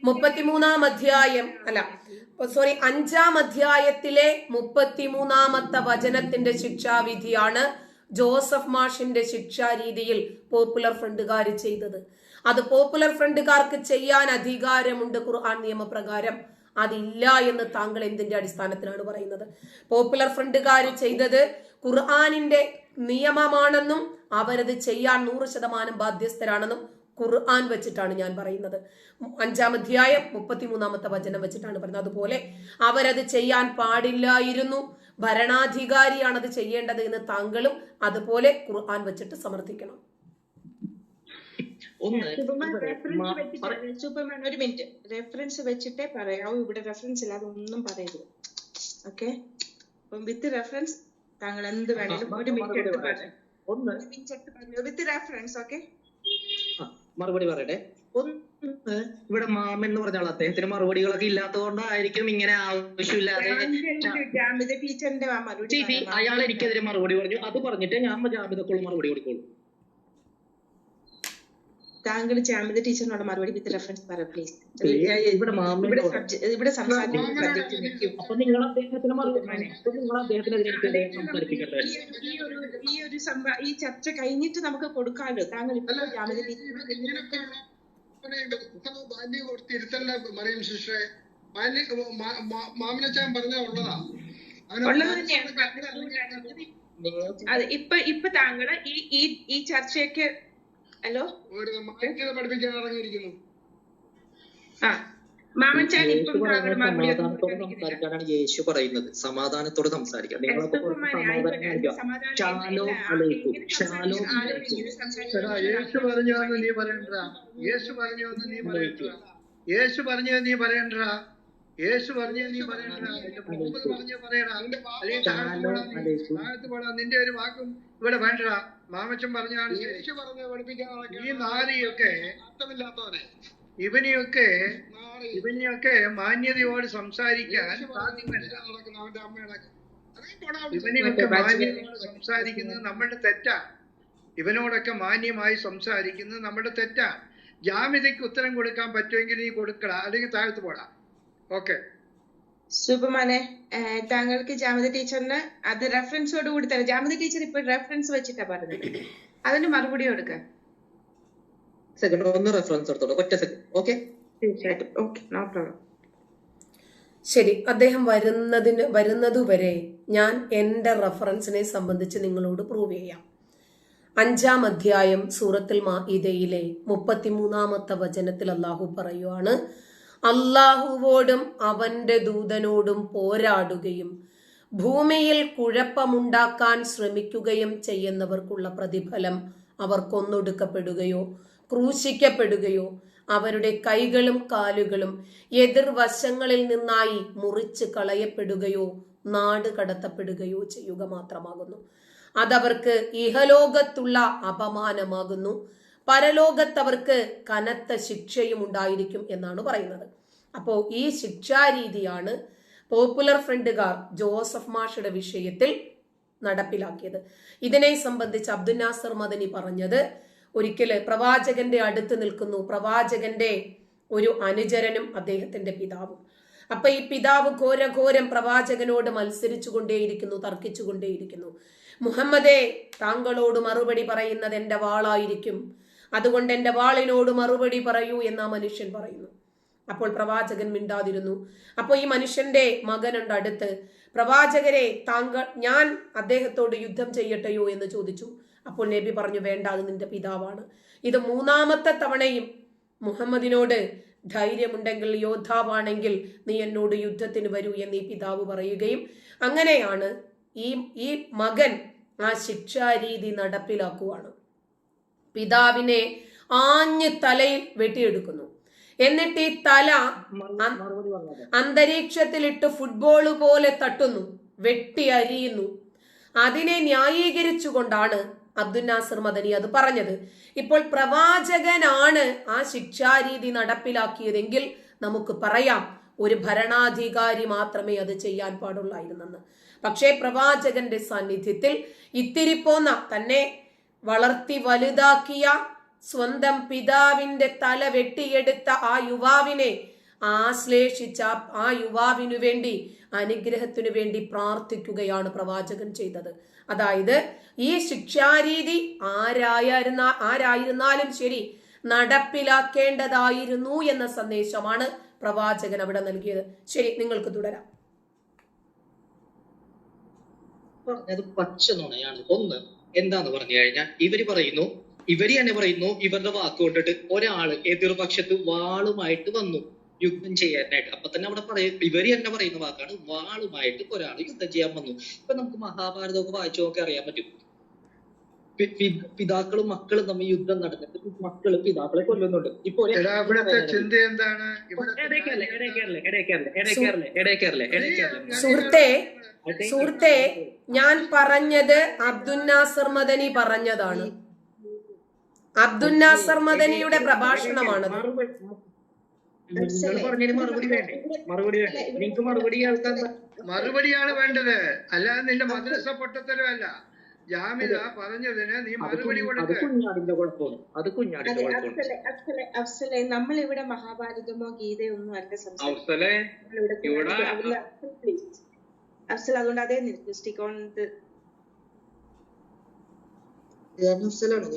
മുപ്പത്തിമൂന്നാം അധ്യായം അല്ല സോറി അഞ്ചാം അധ്യായത്തിലെ മുപ്പത്തിമൂന്നാമത്തെ വചനത്തിന്റെ ശിക്ഷാവിധിയാണ് ജോസഫ് മാഷിന്റെ ശിക്ഷാരീതിയിൽ പോപ്പുലർ ഫ്രണ്ടുകാർ ചെയ്തത്. അത് പോപ്പുലർ ഫ്രണ്ടുകാർക്ക് ചെയ്യാൻ അധികാരമുണ്ട് ഖുർആൻ നിയമപ്രകാരം. അതില്ല എന്ന് താങ്കൾ എന്തിന്റെ അടിസ്ഥാനത്തിലാണ് പറയുന്നത്? പോപ്പുലർ ഫ്രണ്ടുകാർ ചെയ്തത് ഖുർആാനിന്റെ നിയമമാണെന്നും അവരത് ചെയ്യാൻ നൂറ് ശതമാനം ബാധ്യസ്ഥരാണെന്നും ഖുർആൻ വെച്ചിട്ടാണ് ഞാൻ പറയുന്നത്. അഞ്ചാം അധ്യായം മുപ്പത്തിമൂന്നാമത്തെ വചനം വെച്ചിട്ടാണ് പറയുന്നത്. അതുപോലെ അവരത് ചെയ്യാൻ പാടില്ലായിരുന്നു ഭരണാധികാരിയാണത് ചെയ്യേണ്ടത് എന്ന് താങ്കളും അതുപോലെ ഖുർആൻ വെച്ചിട്ട് സമർത്ഥിക്കണം. ഒന്ന് സൂപ്പർമാൻ ഒരു മിനിറ്റ് റെഫറൻസ് വെച്ചിട്ടേ പറയാവൂ. ഇവിടെ റെഫറൻസ് ഇല്ലാതെ ഒന്നും പറയരുത്. ഓക്കെ അപ്പം വിത്ത് റെഫറൻസ് താങ്കൾ എന്ത് വേണേലും ആ, ഒരു മിനിറ്റ് മറുപടി എടുത്ത് പറയാം. പറയാം. ഒന്ന് വിത്ത് റെഫറൻസ് ഓക്കെ മറുപടി പറയട്ടെ. ഒന്ന് ഇവിടെ മാമൻ എന്ന് പറഞ്ഞ ആൾ അദ്ദേഹത്തിന് മറുപടികളൊക്കെ ഇല്ലാത്തതുകൊണ്ടായിരിക്കും ഇങ്ങനെ ആവശ്യമില്ലാതെ ടീച്ചറിന്റെ അയാൾ എനിക്കെതിരെ മറുപടി പറഞ്ഞു. അത് പറഞ്ഞിട്ട് ഞാൻ ജാമ്യതക്കുള്ള മറുപടി കൊടുക്കുള്ളൂ. താങ്കൾ ജാമിത ടീച്ചറിനോട് മറുപടി വിത്ത് റെഫറൻസ് പറ പ്ലീസ് ഇവിടെ സംസാരിക്കുന്ന സബ്ജക്ട് നിൽക്കും ഈ ഒരു- ഈ ഒരു ചർച്ച കഴിഞ്ഞിട്ട് നമുക്ക് കൊടുക്കാമല്ലോ. താങ്കൾ ഇപ്പോൾ ബാല്യം മറിയം മാമനച്ചാൻ പറഞ്ഞ ഉള്ളതാ. ഉള്ളത് തന്നെയാണ്. പറഞ്ഞത് ഇപ്പൊ ഇപ്പൊ താങ്കൾ ഈ ഈ ചർച്ചയ്ക്ക് ഹലോ? ഒരു പഠിപ്പിക്കാൻ ഇറങ്ങിയിരിക്കുന്നു. ആ യേശു ഇപ്പം പറയുന്നത് സമാധാനത്തോടെ കൊടുക്കാതിരിക്കുന്നില്ല. സംസാരിക്കാനാണ് യേശു പറയുന്നത്. സമാധാനത്തോടെ സംസാരിക്കാം. യേശു പറഞ്ഞു എന്ന് നീ പറയണ്ട? യേശു പറഞ്ഞു എന്ന് നീ പറയണ്ട? യേശു പറഞ്ഞു നീ പറയണ്ട? യേശു പറഞ്ഞു നീ പറയണ്ട? പറഞ്ഞു താഴത്ത് പോടാ. നിന്റെ ഒരു വാക്കും ഇവിടെ വേണ്ടടാ. മാമച്ചൻ പറഞ്ഞാണ് യേശു പറഞ്ഞ പഠിപ്പിക്കാൻ ഈ നാരിയൊക്കെ അർത്ഥമില്ലാത്തവനെ. ഇവനെയൊക്കെ ഇവനെയൊക്കെ മാന്യതയോട് സംസാരിക്കാൻ സാധ്യമല്ല. ഇവനെയൊക്കെ മാന്യതയോട് സംസാരിക്കുന്നത് നമ്മളുടെ തെറ്റാ. ഇവനോടൊക്കെ മാന്യമായി സംസാരിക്കുന്നത് നമ്മളുടെ തെറ്റാ. ജാമ്യതയ്ക്ക് ഉത്തരം കൊടുക്കാൻ പറ്റുമെങ്കിൽ നീ കൊടുക്കടാ. അല്ലെങ്കിൽ താഴ്ത്തു പോടാ. ഓക്കെ. സൂപ്പർമാനെ ഏഹ്, താങ്കൾക്ക് ജാമത ടീച്ചറിന് അത് റെഫറൻസോട് കൂടി തരാം ജാമത ടീച്ചർ ഇപ്പൊ റെഫറൻസ് വെച്ചിട്ടാ പറഞ്ഞത്. അതിന് മറുപടി കൊടുക്ക. സെക്കൻഡ് ഒന്ന് റെഫറൻസ് എടുത്തോളൂ ഒറ്റ സെക്കൻഡ് ഓക്കെ തീർച്ചയായിട്ടും ഓക്കെ നോ പ്രോബ്ലം ശരി അദ്ദേഹം വരുന്നതിന് വരുന്നതുവരെ ഞാൻ എന്റെ റഫറൻസിനെ സംബന്ധിച്ച് നിങ്ങളോട് പ്രൂവ് ചെയ്യാം. അഞ്ചാം അധ്യായം സൂറത്തുൽ മാഇദയിലെ മുപ്പത്തിമൂന്നാമത്തെ വചനത്തിൽ അള്ളാഹു പറയുവാണ് അള്ളാഹുവോടും അവന്റെ ദൂതനോടും പോരാടുകയും ഭൂമിയിൽ കുഴപ്പമുണ്ടാക്കാൻ ശ്രമിക്കുകയും ചെയ്യുന്നവർക്കുള്ള പ്രതിഫലം അവർക്കൊന്നൊടുക്കപ്പെടുകയോ ക്രൂശിക്കപ്പെടുകയോ അവരുടെ കൈകളും കാലുകളും എതിർവശങ്ങളിൽ നിന്നായി മുറിച്ച് കളയപ്പെടുകയോ നാട് കടത്തപ്പെടുകയോ ചെയ്യുക മാത്രമാകുന്നു. അതവർക്ക് ഇഹലോകത്തുള്ള അപമാനമാകുന്നു. പരലോകത്തവർക്ക് കനത്ത ശിക്ഷയും ഉണ്ടായിരിക്കും എന്നാണ് പറയുന്നത്. അപ്പോൾ ഈ ശിക്ഷാരീതിയാണ് പോപ്പുലർ ഫ്രണ്ടുകാർ ജോസഫ് മാഷയുടെ വിഷയത്തിൽ നടപ്പിലാക്കിയത്. ഇതിനെ സംബന്ധിച്ച് അബ്ദുൽ നാസർ മദനി പറഞ്ഞത് ഒരിക്കൽ പ്രവാചകന്റെ അടുത്ത് നിൽക്കുന്നു. പ്രവാചകന്റെ ഒരു അനുചരനും അദ്ദേഹത്തിന്റെ പിതാവും. അപ്പൊ ഈ പിതാവ് ഘോരഘോരം പ്രവാചകനോട് മത്സരിച്ചു കൊണ്ടേയിരിക്കുന്നു തർക്കിച്ചു കൊണ്ടേയിരിക്കുന്നു മുഹമ്മദേ താങ്കളോട് മറുപടി പറയുന്നത് എന്റെ വാളായിരിക്കും. അതുകൊണ്ട് എന്റെ വാളിനോട് മറുപടി പറയൂ എന്ന് ആ മനുഷ്യൻ പറയുന്നു. അപ്പോൾ പ്രവാചകൻ മിണ്ടാതിരുന്നു. അപ്പോൾ ഈ മനുഷ്യന്റെ മകനുണ്ട് അടുത്ത്. പ്രവാചകരെ താങ്കൾ ഞാൻ അദ്ദേഹത്തോട് യുദ്ധം ചെയ്യട്ടെയോ എന്ന് ചോദിച്ചു. അപ്പോൾ നബി പറഞ്ഞു വേണ്ട അത് നിന്റെ പിതാവാണ്. ഇത് മൂന്നാമത്തെ തവണയും മുഹമ്മദിനോട് ധൈര്യമുണ്ടെങ്കിൽ യോദ്ധാവാണെങ്കിൽ നീ എന്നോട് യുദ്ധത്തിന് വരൂ എന്ന് ഈ പിതാവ് പറയുകയും അങ്ങനെയാണ് ഈ ഈ മകൻ ആ ശിക്ഷാരീതി നടപ്പിലാക്കുവാണ്. പിതാവിനെ ആഞ്ഞ് തലയിൽ വെട്ടിയെടുക്കുന്നു. എന്നിട്ട് ഈ തല അന്തരീക്ഷത്തിലിട്ട് ഫുട്ബോൾ പോലെ തട്ടുന്നു വെട്ടി അരിയുന്നു. അതിനെ ന്യായീകരിച്ചുകൊണ്ടാണ് അബ്ദുൽ നാസർ മദനി അത് പറഞ്ഞത്. ഇപ്പോൾ പ്രവാചകനാണ് ആ ശിക്ഷാരീതി നടപ്പിലാക്കിയതെങ്കിൽ നമുക്ക് പറയാം ഒരു ഭരണാധികാരി മാത്രമേ അത് ചെയ്യാൻ പാടുള്ളായിരുന്നെന്ന്. പക്ഷേ പ്രവാചകന്റെ സാന്നിധ്യത്തിൽ ഇത്തിരി പോന്ന തന്നെ വളർത്തി വലുതാക്കിയ സ്വന്തം പിതാവിന്റെ തല വെട്ടിയെടുത്ത ആ യുവാവിനെ ആശ്ലേഷിച്ച ആ യുവാവിനു വേണ്ടി അനുഗ്രഹത്തിനു വേണ്ടി പ്രാർത്ഥിക്കുകയാണ് പ്രവാചകൻ ചെയ്തത്. അതായത് ഈ ശിക്ഷാരീതി ആരായിരുന്ന ആരായിരുന്നാലും ശരി നടപ്പിലാക്കേണ്ടതായിരുന്നു എന്ന സന്ദേശമാണ് പ്രവാചകൻ അവിടെ നൽകിയത്. ശരി നിങ്ങൾക്ക് തുടരാം. പറഞ്ഞത് പച്ച നുണയാണ്. ഒന്ന് എന്താന്ന് പറഞ്ഞു കഴിഞ്ഞാൽ ഇവർ പറയുന്നു ഇവർ തന്നെ പറയുന്നു ഇവരുടെ വാക്ക് കൊണ്ടിട്ട് ഒരാൾ എതിർപക്ഷത്ത് വാളുമായിട്ട് വന്നു യുദ്ധം ചെയ്യാനായിട്ട്. അപ്പൊ തന്നെ അവിടെ പറയും ഇവർ തന്നെ പറയുന്ന വാക്കാണ് വാളുമായിട്ട് ഒരാൾ യുദ്ധം ചെയ്യാൻ വന്നു. ഇപ്പൊ നമുക്ക് മഹാഭാരതമൊക്കെ വായിച്ചു നോക്കി അറിയാൻ പറ്റും. പിതാക്കളും മക്കളും തമ്മിൽ യുദ്ധം നടന്നിട്ട് മക്കൾ പിതാക്കളെ കൊല്ലുന്നുണ്ട്. ഇപ്പൊ സുഹൃത്തെ സുഹൃത്തെ ഞാൻ പറഞ്ഞത് അബ്ദുൽ നാസർ മദനി പറഞ്ഞതാണ്. അബ്ദുൽ നാസർ മദനിയുടെ പ്രഭാഷണമാണ് നിങ്ങൾ മറുപടി വേണ്ടേ? മറുപടി നിങ്ങൾക്ക് മറുപടി കേൾക്കാൻ മറുപടിയാണ് വേണ്ടത്. അല്ലാതെ നിന്റെ മദ്രസ പൊട്ടത്തരമല്ല. ജാമിദ പറഞ്ഞതിന് നീ മറുപടി കുഞ്ഞാടിന്റെ കുഴപ്പമാണ് അത് കുഞ്ഞാടിന്റെ കുഴപ്പമാണ് നമ്മളിവിടെ മഹാഭാരതമോ ഗീതയോ ഒന്നും അല്ല സംസാരിക്കുന്നത്. അഫ്സൽ അതുകൊണ്ട് അതേ നിൽക്കൂ സ്റ്റിക്ക് ഓൺ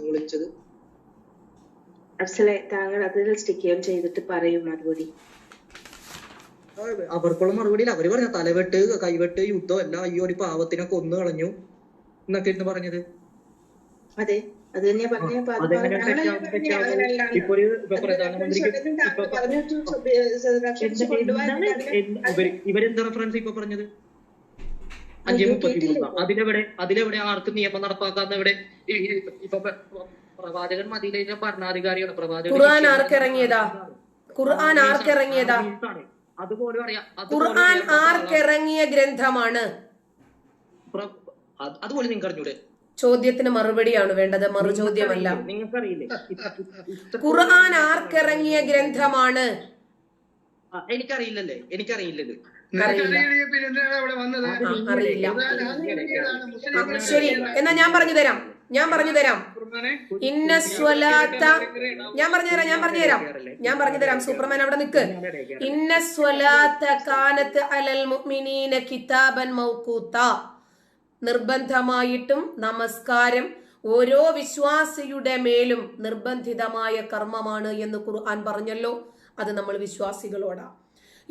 വിളിച്ചത്. അഫ്സലെ താങ്കൾ അതിൽ സ്റ്റിക്ക് ഓൺ ചെയ്തിട്ട് പറയും മറുപടി. അവർക്കുള്ള മറുപടിയിൽ അവർ പറഞ്ഞ തലവെട്ട് കൈവെട്ട് യുദ്ധം എല്ലാം ഈ ഒരു പാവത്തിനെ കൊന്നു കളഞ്ഞു. എന്നൊക്കെ ഇരുന്ന് പറഞ്ഞത്. അതെ. അത് തന്നെയാ പറഞ്ഞ ഇപ്പൊ ഒരു പ്രധാനമന്ത്രിക്ക് ഇവരെന്ത് റെഫറൻസ് ഇപ്പൊ പറഞ്ഞത്? അഞ്ചേ മുപ്പത്തി മൂന്ന് അതിലെവിടെ അതിലെവിടെ ആർക്കും നിയമം നടപ്പാക്കാന്ന് ഈ- ഇപ്പൊ പ്ര- പ്രവാചകൻ മദീനയിലെ ഭരണാധികാരിയാണ്. പ്രവാചകൻ ഖുർആൻ ആർക്കിറങ്ങിയതാ? ഖുർആൻ ആർക്കിറങ്ങിയതാ? അതുപോലെ അറിയാം അതുപോലെ ഖുർആൻ. ആർക്കിറങ്ങിയ ഗ്രന്ഥമാണ്? അതുപോലെ നിങ്ങൾക്ക് അറിഞ്ഞൂടെ ചോദ്യത്തിന് മറുപടിയാണ് വേണ്ടത് മറുചോദ്യമല്ല. നിങ്ങൾക്കറിയില്ലേ ഖുർആൻ ആർക്കിറങ്ങിയ ഗ്രന്ഥമാണ്. എനിക്കറിയില്ലല്ലേ? എനിക്കറിയില്ലത്. ശരി. എന്നാ ഞാൻ പറഞ്ഞു തരാം. ഞാൻ പറഞ്ഞു തരാം. ഇന്ന സ്വലാത്ത ഞാൻ പറഞ്ഞു തരാം ഞാൻ പറഞ്ഞു തരാം. ഞാൻ പറഞ്ഞു തരാം. സൂപ്പർമാൻ അവിടെ നിക്ക്. ഇന്ന സ്വലാത്ത കാനത്ത് അലൽ മുഅ്മിനീന കിതാബൻ മൗഖൂത്ത. നിർബന്ധമായിട്ടും നമസ്കാരം ഓരോ വിശ്വാസിയുടെ മേലും നിർബന്ധിതമായ കർമ്മമാണ് എന്ന് ഖുർആൻ പറഞ്ഞല്ലോ. അത് നമ്മൾ വിശ്വാസികളോടാ.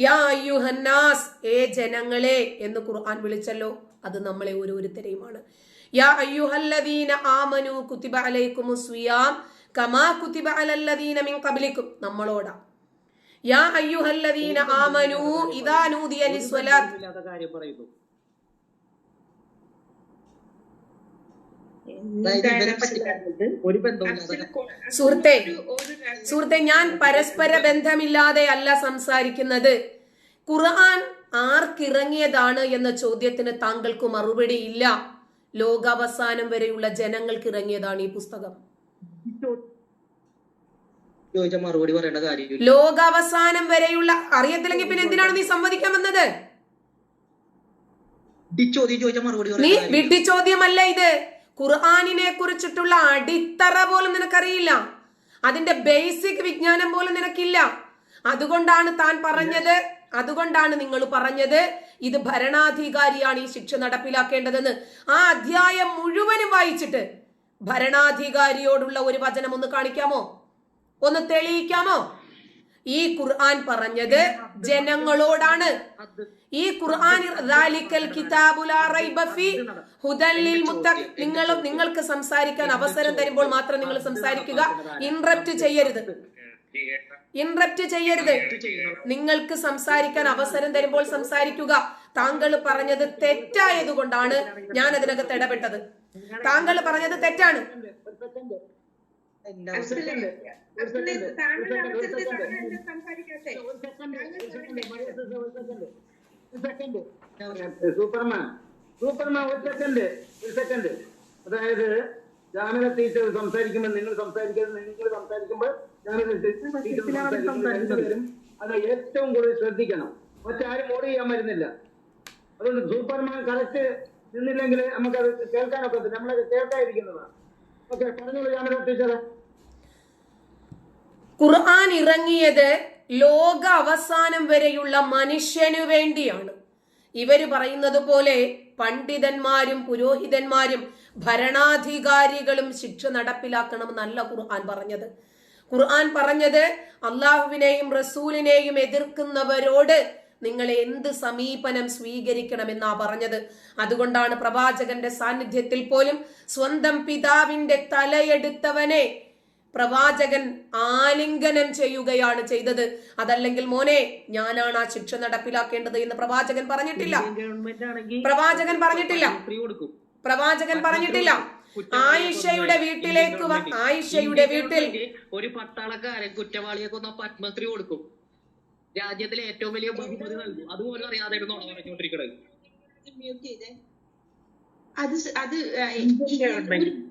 യാ അയ്യുഹന്നാസ് ഏ ജനങ്ങളെ എന്ന് ഖുർആൻ വിളിച്ചല്ലോ. അത് നമ്മളെ ഓരോരുത്തരെയുമാണ്. യാ അയ്യുഹല്ലദീന അലൈക്കും കമാ അലല്ലദീന മിൻ നമ്മളോടാ. യാ അയ്യുഹല്ലദീന ആമനു ഇദാ നൂദിയ ഇല്ലാത്ത കാര്യം പറയുന്നു എന്താണ് ഇവരെ അഫ്സലെ? പറ്റിക്കാനായിട്ട് ഒരു ബന്ധവുമില്ലാത്ത അഫ്സൽ കൊ- സുഹൃത്തേ, സുഹൃത്തെ ഞാൻ പരസ്പര ബന്ധമില്ലാതെ അല്ല സംസാരിക്കുന്നത്. ഖുർആൻ ആർക്കിറങ്ങിയതാണ് എന്ന ചോദ്യത്തിന് താങ്കൾക്ക് മറുപടി ഇല്ല. ലോകാവസാനം വരെയുള്ള ജനങ്ങൾക്ക് ഇറങ്ങിയതാണ് ഈ പുസ്തകം. ചോദിച്ച മറുപടി പറയേണ്ട കാര്യമില്ല. ലോകാവസാനം വരെയുള്ള അറിയത്തില്ലെങ്കിൽ പിന്നെ എന്തിനാണ് നീ സംവദിക്കാൻ വന്നത്? ഈ ചോദ്യം ചോദിച്ച മറുപടി നീ വിഡ്ഢി ചോദ്യമല്ല ഇത്. ഖുർആാനിനെ കുറിച്ചിട്ടുള്ള അടിത്തറ പോലും നിനക്കറിയില്ല. അതിന്റെ ബേസിക് വിജ്ഞാനം പോലും നിനക്കില്ല. അതുകൊണ്ടാണ് താൻ പറഞ്ഞത്. അതുകൊണ്ടാണ് നിങ്ങൾ പറഞ്ഞത് ഇത് ഭരണാധികാരിയാണ് ഈ ശിക്ഷ നടപ്പിലാക്കേണ്ടതെന്ന്. ആ അധ്യായം മുഴുവനും വായിച്ചിട്ട് ഭരണാധികാരിയോടുള്ള ഒരു വചനം ഒന്ന് കാണിക്കാമോ? ഒന്ന് തെളിയിക്കാമോ? ഈ ഖുർആൻ പറഞ്ഞത് ജനങ്ങളോടാണ്. ഈ ഖുർആൻ നിങ്ങൾ നിങ്ങൾക്ക് സംസാരിക്കാൻ അവസരം തരുമ്പോൾ മാത്രം നിങ്ങൾ സംസാരിക്കുക. ഇൻറപ്റ്റ് ചെയ്യരുത്. ഇൻറപ്റ്റ് ചെയ്യരുത്. നിങ്ങൾക്ക് സംസാരിക്കാൻ അവസരം തരുമ്പോൾ സംസാരിക്കുക. താങ്കൾ പറഞ്ഞത് തെറ്റായത് കൊണ്ടാണ് ഞാൻ അതിനകത്ത് ഇടപെട്ടത്. താങ്കൾ പറഞ്ഞത് തെറ്റാണ്. എന്റെ താങ്കൾ സൂപ്പർമാൻ. സൂപ്പർമാൻ ഒരു സെക്കൻഡ് ഒരു സെക്കൻഡ് അതായത് ജാമിന ടീച്ചർ സംസാരിക്കുമ്പോൾ നിങ്ങൾ സംസാരിക്കുന്നത് നിങ്ങൾ സംസാരിക്കുമ്പോൾ ജാമിന ടീച്ചർ സംസാരിക്കും അത് ഏറ്റവും കൂടുതൽ ശ്രദ്ധിക്കണം. മറ്റാരും മോഡ് ചെയ്യാൻ വരുന്നില്ല. അതുകൊണ്ട് സൂപ്പർമാൻ കറക്റ്റ് നിന്നില്ലെങ്കിൽ നമുക്കത് കേൾക്കാനൊക്കത്തില്ല നമ്മളത് കേൾക്കാതിരിക്കുന്നതാണ് ഓക്കെ പറഞ്ഞോളൂ ജാമിന ടീച്ചറെ ഖുർആൻ ഇറങ്ങിയത് ലോക അവസാനം വരെയുള്ള മനുഷ്യനു വേണ്ടിയാണ്. ഇവർ പറയുന്നത് പോലെ പണ്ഡിതന്മാരും പുരോഹിതന്മാരും ഭരണാധികാരികളും ശിക്ഷ നടപ്പിലാക്കണമെന്നല്ല ഖുർആൻ പറഞ്ഞത്. ഖുർആൻ പറഞ്ഞത് അള്ളാഹുവിനെയും റസൂലിനെയും എതിർക്കുന്നവരോട് നിങ്ങൾ എന്ത് സമീപനം സ്വീകരിക്കണമെന്നാ പറഞ്ഞത്. അതുകൊണ്ടാണ് പ്രവാചകന്റെ സാന്നിധ്യത്തിൽ പോലും സ്വന്തം പിതാവിന്റെ തലയെടുത്തവനെ പ്രവാചകൻ ആലിംഗനം ചെയ്യുകയാണ് ചെയ്തത്. അതല്ലെങ്കിൽ മോനെ ഞാനാണ് ആ ശിക്ഷ നടപ്പിലാക്കേണ്ടത് എന്ന് പ്രവാചകൻ പറഞ്ഞിട്ടില്ല. പ്രവാചകൻ പറഞ്ഞിട്ടില്ല. പ്രവാചകൻ പറഞ്ഞിട്ടില്ല. ആയിഷയുടെ വീട്ടിലേക്ക് വ- ആയിഷയുടെ വീട്ടിൽ ഒരു പട്ടാളക്കാരൻ കുറ്റവാളിയെ കൊന്ന പത്മശ്രീ കൊടുക്കും. രാജ്യത്തിലെ ഏറ്റവും വലിയ ബഹുമതി നൽകും. അതുപോലും അറിയാതെയായിരുന്നു നുണ പറഞ്ഞുകൊണ്ടിരിക്കുന്നത് മ്യൂട്ട് ചെയ്തേ അത് അത്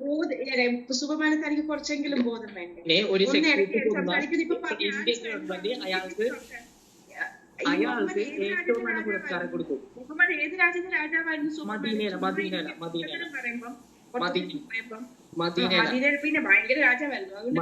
ബോധം എനിക്ക് കുറച്ചെങ്കിലും ബോധം വേണ്ടേ? സംസാരിക്കുന്നത് ഇപ്പൊ അയാൾക്ക് ഏറ്റവും നല്ല രാജ്യത്തെ പുരസ്കാരം രാജാവായിരുന്നു? കൊടുക്കും. മുഹമ്മദ് ഏത് രാജ്യത്തെ രാജാവായിരുന്നു ഇതിന്റെ പറയുമ്പം. മദീനയിൽ പിന്നെ ഭയങ്കര രാജാവായിരുന്നു. അതുകൊണ്ട്